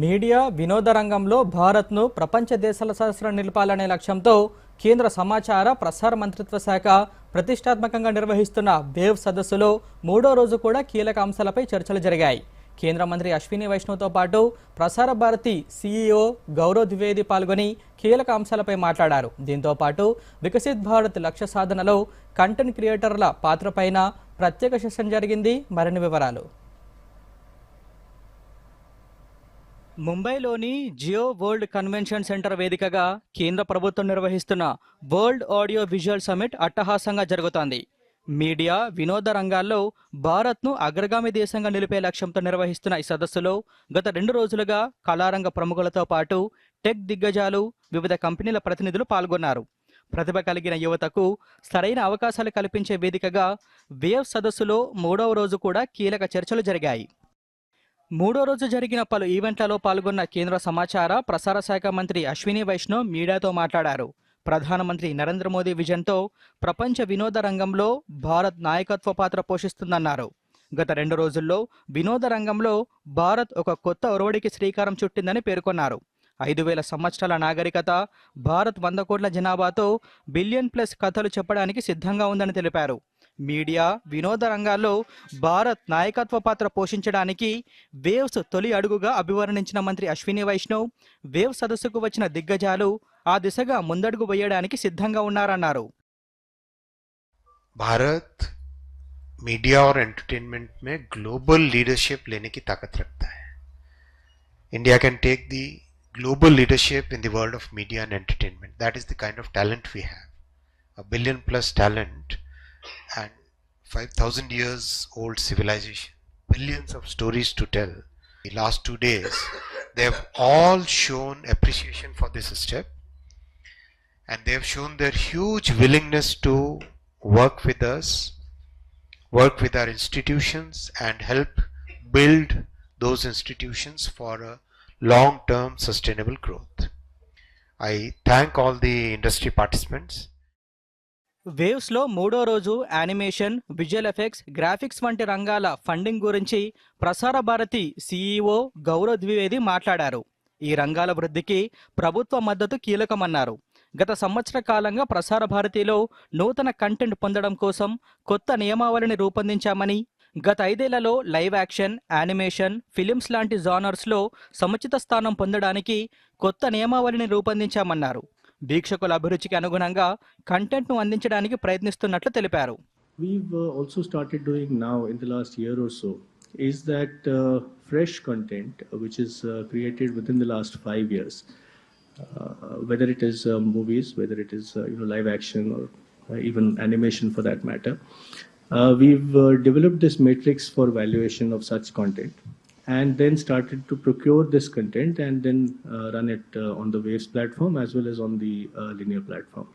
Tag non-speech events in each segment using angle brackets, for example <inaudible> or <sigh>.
Media వినోద రంగంలో భారత్ను ప్రపంచ దేశాల సరసన నిలపాలనే లక్ష్యంతో కేంద్ర సమాచార ప్రసార మంత్రిత్వ శాఖ ప్రతిష్టాత్మకంగా నిర్వహిస్తున్న వేవ్ సదస్సులో మూడో రోజు కూడా కీలక అంశాలపై చర్చలు జరిగాయి. కేంద్ర మంత్రి అశ్విని వైష్ణవ్తో పాటు ప్రసార భారతి సీఈఓ గౌరవ్ ద్వివేది పాల్గొని కీలక అంశాలపై మాట్లాడారు. దీంతో పాటు వికసిత్ భారత్ లక్ష్య సాధనలో కంటెంట్ క్రియేటర్ల పాత్రపైన ప్రత్యేక సెషన్ జరిగింది. మరిన్ని వివరాలు. ముంబైలోని జియో వరల్డ్ కన్వెన్షన్ సెంటర్ వేదికగా కేంద్ర ప్రభుత్వం నిర్వహిస్తున్న వరల్డ్ ఆడియో విజువల్ సమిట్ అట్టహాసంగా జరుగుతోంది. మీడియా వినోద రంగాల్లో భారత్ను అగ్రగామి దేశంగా నిలిపే లక్ష్యంతో నిర్వహిస్తున్న ఈ సదస్సులో గత రెండు రోజులుగా కళారంగ ప్రముఖులతో పాటు టెక్ దిగ్గజాలు వివిధ కంపెనీల ప్రతినిధులు పాల్గొన్నారు. ప్రతిభ కలిగిన యువతకు సరైన అవకాశాలు కల్పించే వేదికగా వేవ్ సదస్సులో మూడవ రోజు కూడా కీలక చర్చలు జరిగాయి. మూడో రోజు జరిగిన పలు ఈవెంట్లలో పాల్గొన్న కేంద్ర సమాచార ప్రసార శాఖ మంత్రి అశ్విని వైష్ణవ్ మీడియాతో మాట్లాడారు. ప్రధానమంత్రి నరేంద్ర మోదీ విజన్తో ప్రపంచ వినోద రంగంలో భారత్ నాయకత్వ పాత్ర పోషిస్తుందన్నారు. గత రెండు రోజుల్లో వినోద రంగంలో భారత్ ఒక కొత్త ఒరవడికి శ్రీకారం చుట్టిందని పేర్కొన్నారు. ఐదు వేల సంవత్సరాల నాగరికత భారత్ వంద కోట్ల జనాభాతో బిలియన్ ప్లస్ కథలు చెప్పడానికి సిద్ధంగా ఉందని తెలిపారు. మీడియా వినోద రంగాల్లో భారత్ నాయకత్వ పాత్ర పోషించడానికి వేవ్స్ తొలి అడుగుగా అభివర్ణించిన మంత్రి అశ్విని వైష్ణవ్ వేవ్ సదస్సుకు వచ్చిన దిగ్గజాలు ఆ దిశగా ముందడుగు వేయడానికి సిద్ధంగా ఉన్నారన్నారు भारत मीडिया और एंटरटेनमेंट में ग्लोबल लीडरशिप लेने की ताकत रखता है India can take the global leadership in the world of media and entertainment that is the kind of talent we have a billion plus talent and 5000 years old civilization billions of stories to tell the last two days <laughs> they have all shown appreciation for this step and they have shown their huge willingness to work with us, work with our institutions, and help build those institutions for a long term sustainable growth. I thank all the industry participants. వేవ్స్లో మూడో రోజు animation visual effects graphics వంటి రంగాల funding గురించి Prasar Bharati CEO Gaurav Dwivedi మాట్లాడారు. ఈ రంగాల వృద్ధికి ప్రభుత్వ మద్దతు కీలకమన్నారు. గత సంవత్సర కాలంగా ప్రసార భారతిలో నూతన కంటెంట్ పొందడం కోసం కొత్త నియమావళిని రూపొందించామని గత ఐదేళ్ళలో లైవ్ యాక్షన్ యానిమేషన్ ఫిలిమ్స్ లాంటి జానర్స్లో సముచిత స్థానం పొందడానికి కొత్త నియమావళిని రూపొందించామన్నారు. దీక్షకుల అభిరుచికి అనుగుణంగా కంటెంట్ను అందించడానికి ప్రయత్నిస్తున్నట్లు తెలిపారు. Fresh content which is created in the last five years whether it is movies whether it is you know live action even animation for that matter we've develop this metrics for valuation and then started to procure this content and then uh, run it uh, on the Waves platform as well as on the uh, linear platform.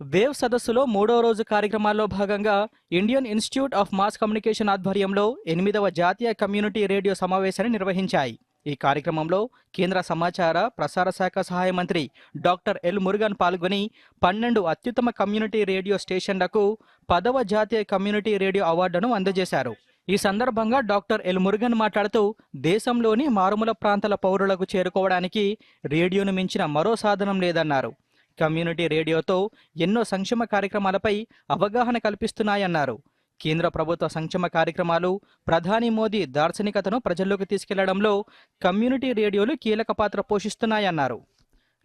Wave సదస్సులో మూడో రోజు కార్యక్రమాల్లో భాగంగా Indian institute of mass communication ఆధ్వర్యంలో ఎనిమిదవ జాతీయ community radio సమావేశాన్ని నిర్వహించాయి ఈ కార్యక్రమంలో కేంద్ర సమాచార ప్రసార శాఖ సహాయ మంత్రి డాక్టర్ ఎల్ మురుగన్ పాల్గొని పన్నెండు అత్యుత్తమ కమ్యూనిటీ రేడియో స్టేషన్లకు పదవ జాతీయ కమ్యూనిటీ రేడియో అవార్డును అందజేశారు ఈ సందర్భంగా డాక్టర్ ఎల్ మురుగన్ మాట్లాడుతూ దేశంలోని మారుమూల ప్రాంతాల పౌరులకు చేరుకోవడానికి రేడియోను మించిన మరో సాధనం లేదన్నారు. కమ్యూనిటీ రేడియోతో ఎన్నో సంక్షేమ కార్యక్రమాలపై అవగాహన కల్పిస్తున్నాయన్నారు. కేంద్ర ప్రభుత్వ సంక్షేమ కార్యక్రమాలు ప్రధాని మోదీ దార్శనికతను ప్రజల్లోకి తీసుకెళ్ళడంలో కమ్యూనిటీ రేడియోలు కీలక పాత్ర పోషిస్తున్నాయన్నారు.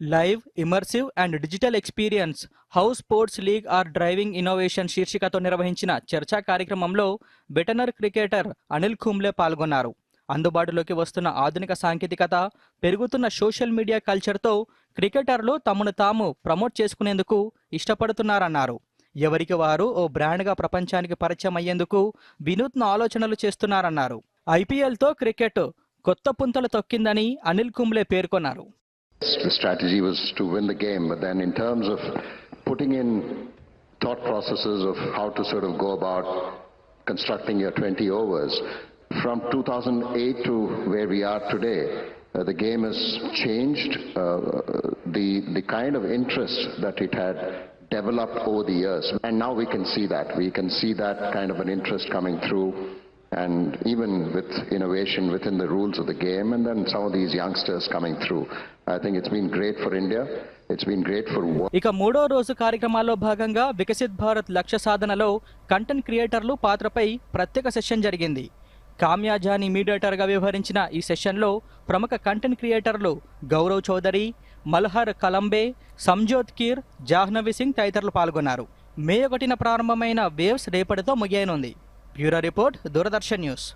Live immersive and digital experience. How sports league are driving innovation శీర్షికతో నిర్వహించిన చర్చా కార్యక్రమంలో బెటనర్ క్రికెటర్ అనిల్ కుంబ్లే పాల్గొన్నారు. అందుబాటులోకి వస్తున్న ఆధునిక సాంకేతికత పెరుగుతున్న సోషల్ మీడియా కల్చర్తో క్రికెటర్లు తమను తాము ప్రమోట్ చేసుకునేందుకు ఇష్టపడుతున్నారన్నారు. ఎవరికి వారు ఓ బ్రాండ్గా ప్రపంచానికి పరిచయం అయ్యేందుకు వినూత్న ఆలోచనలు చేస్తున్నారన్నారు. ఐపీఎల్తో క్రికెట్ కొత్త పుంతలు తొక్కిందని అనిల్ కుంబ్లే పేర్కొన్నారు. Strategy was to win the game, but then in terms of putting in thought processes of how to sort of go about constructing your 20 overs, from 2008 to where we are today, uh, the game has changed. Uh, the the kind of interest that it had developed over the years, and now we can see that. We can see that kind of an interest coming through and even with innovation within the rules of the game, and then some of these youngsters coming through. I think it's been great for India. It's been great for ఇక మూడో రోజు కార్యక్రమాల్లో భాగంగా వికసిత్ భారత్ లక్ష్య సాధనలో content క్రియేటర్లు పాత్రపై ప్రత్యేక session జరిగింది కామ్యాజాని మీడియేటర్గా వ్యవహరించిన ఈ సెషన్లో ప్రముఖ కంటెంట్ క్రియేటర్లు గౌరవ్ చౌదరి మల్హర్ కలంబే సంజోత్ కీర్ జాహ్నవి సింగ్ తదితరులు పాల్గొన్నారు మే ఒకటిన ప్రారంభమైన వేవ్స్ రేపటితో ముగియనుంది Bureau Report, Doordarshan News.